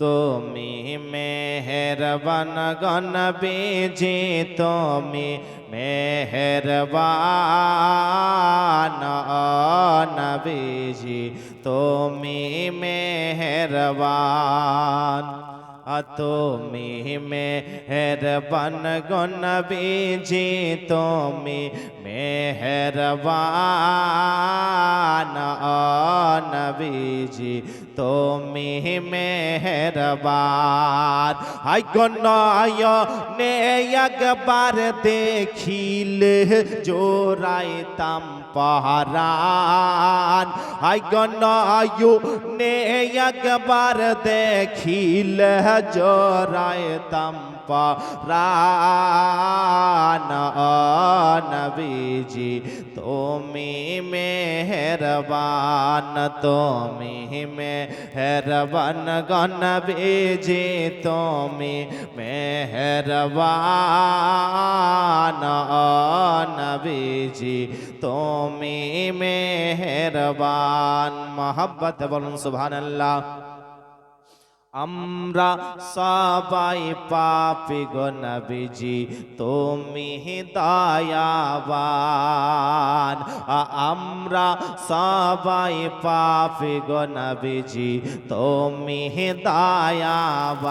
তুমি মেহরবান গনবীজি তুমি মেহরবান নবীজি তুমি মেহরবান তুমি মেহরবান গনবীজি তুমি মেহরবান নবীজি তুমি মেহরবান। হাই গনয় নে একবার দেখিলে জোরাইতাম পাহারান। হাই গনয় নে একবার দেখিলে জোরাইতাম পারান নবীজি, তুমি মেহরবান, তুমি মেহরবান গনবীজি তুমি মেহরবান নবীজি তুমি মেহরবান মোহাব্বত বলুন সুবহানাল্লাহ আমরা সবাই পাপি গো নবীজি, তুমি দয়াবান। আমরা সবাই পাপি গো নবীজি, তুমি দয়াবান।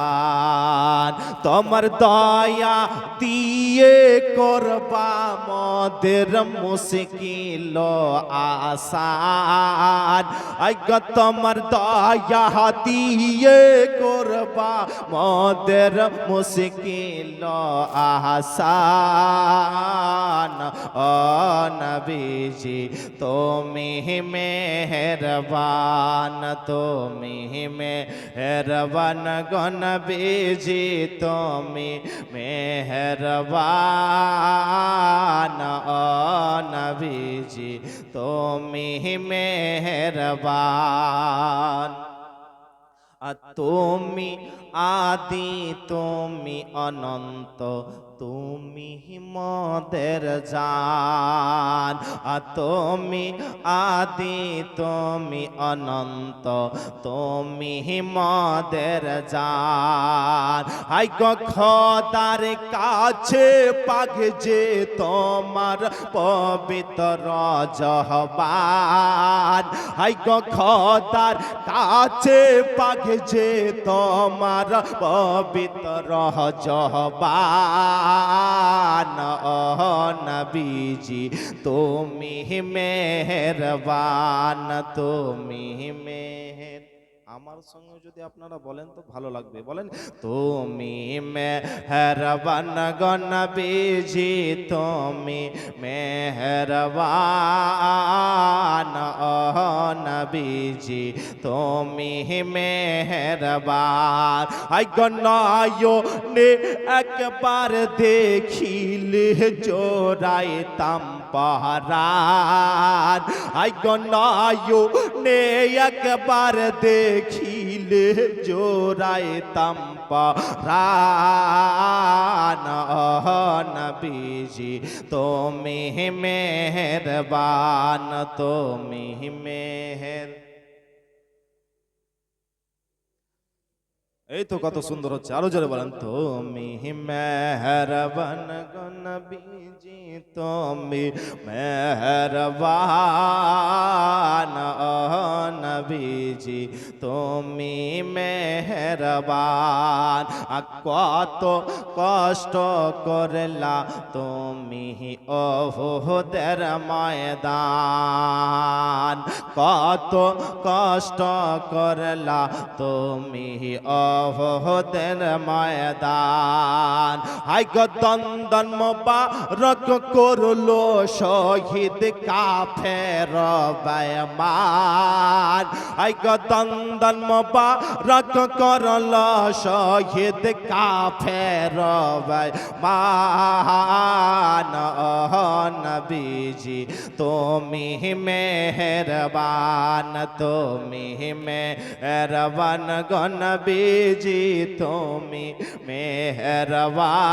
তোমার দয়া দিয়ে করবা মদের মুশকিল আসান। তোমার দয়া দিয়ে করবা, মদের মুশকিল আসান ও নবীজি, তুমি মেহরবান তুমি মেহরবান গনবীজি তুমি মেহরবান। ও নবীজি, তুমি মেহরবান। আর তুমি আদি তুমি অনন্ত, তুমি মদের জান। তুমি আদি তুমি অনন্ত, তুমি মদের জান। গো খোদার কাছে পাগ যে তোমার পবিত্র জহবান। গো খোদার কাছে পাগ যে তোমার পবিত্র জহবান নবীজি, তুমি মেহরবান, তুমি মেহের। আমার সঙ্গে যদি আপনারা বলেন তো ভালো লাগবে। বলেন, তুমি মেহরবান গনবীজি তুমি মেহরবান ও নবীজি তুমি মেহরবার আই গনায় নে একবার দেখিলে জোড়াইতাম পাহারান আই গনায় নে একবার দেখিলে জোড়ায় তাম্পা রানবিজি তুমি মেহরবান তুমি মেহের এই তো কত সুন্দর হচ্ছে। আরও জোরে বলেন। তুমি মেহরবান গনবীজি তুমি মেহরবান ও নবীজি তুমি মেহরবান। কত কষ্ট করলা তুমি ওহদের ময়দান। কত কষ্ট করলা তুমি অহদের ময়দান। হাই গো দন্দন মোবারক করল শহীদ কাফের দন্দন মোবারক করল শহীদ কাফের বেমান ও নবীজি তুমি মেহরবান তুমি মেহরবান গনবীজি তুমি মেহরবান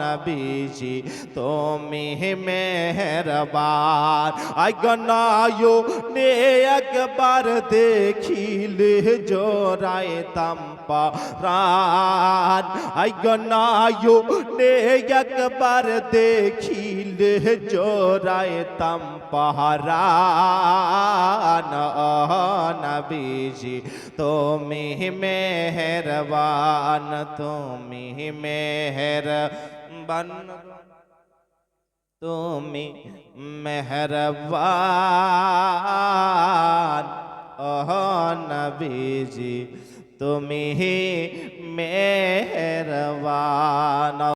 নবীজি তুমি মেহরবান। আই গনায়ু নে একবার একবার দেখিলে জোড়ায় তাম্পা রান আইগনায়ু নে একবার দেখিলে জোড়ায় তাম্পা রান নবীজি তুমি মেহরবান তুমি মেহরবান তুমি মেহরবান ওহ নবীজি তুমি মেহরবান